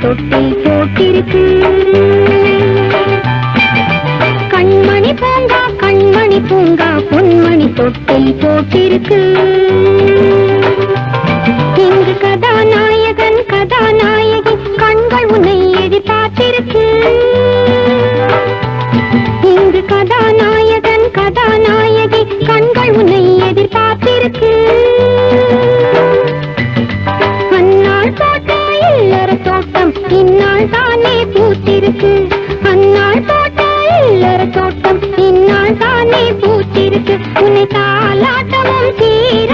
பொன்மணி தொட்டில் போட்டிருக்கு கண்மணி பூங்கா கண்மணி பூங்கா பொன்மணி தொட்டில் போட்டிருக்கு இங்கு கதாநாயகன் கதாநாயகி கண்கள் உன்னை எதிர்பார்த்திருக்கு. இங்கு கதாநாயகன் கதாநாயகி கண்கள் உன்னை எதிர்பார்த்திருக்கு. இந்நாள் தானே பூத்திருக்கு. அந்நாள் போட்ட இல்லற தோட்டம். இந்நாள் தானே பூத்திருக்கு. உன்னை தாலாட்டமும் சீர்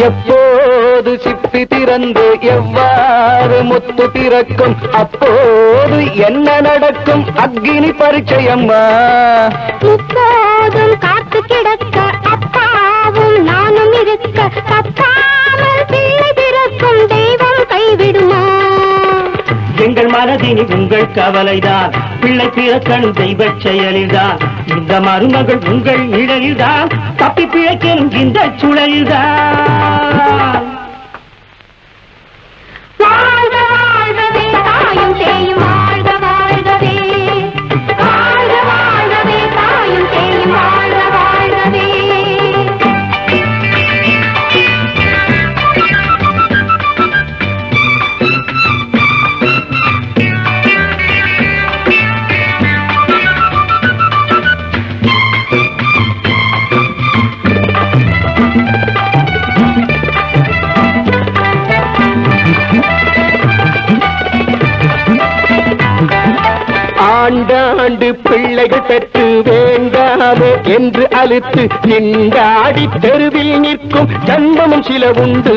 எப்போது சிப்பி திறந்து எவ்வாறு முத்து திறக்கும்? அப்போது என்ன நடக்கும்? அக்னி பரிச்சயம்மா இப்போதும் காத்து கிடக்க அப்பாவும் நானும் இருக்க தப்பாமல் பிள்ளை பிறக்கும் தெய்வம் கைவிடுமா? எங்கள் மனதினி உங்கள் கவலைதான். பிள்ளை பிறக்கணும் தெய்வ செயலில்தான். இந்த மருமகள் உங்கள் நிழலில்தான். தப்பி பிழைக்கணும் இந்த சுழலில்தான். ஆண்டாண்டு பிள்ளைகள் பெற்று வேண்டாமே என்று அழுத்து நின்றாடி தெருவில் நிற்கும் ஜன்மமும் சில உண்டு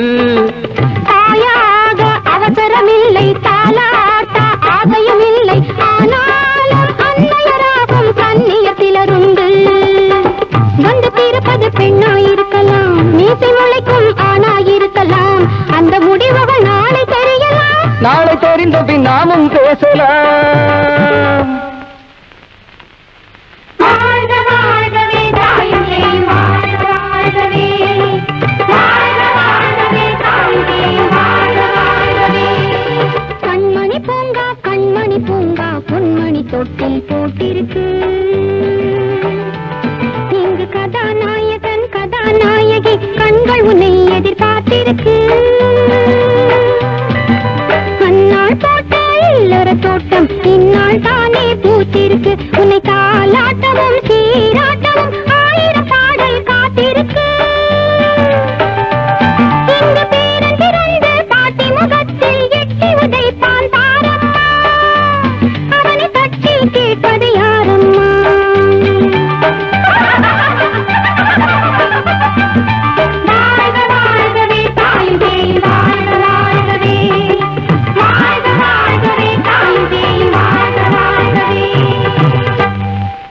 நாளை தெரிந்த பின் நாமும் பேசலாம். கண்மணி பூங்கா கண்மணி பூங்கா பொன்மணி தொட்டில் போட்டிருக்கு. இங்கு கதாநாயகன் கதாநாயகி கண்கள் உன்னை எதிர்பார்த்திருக்கு.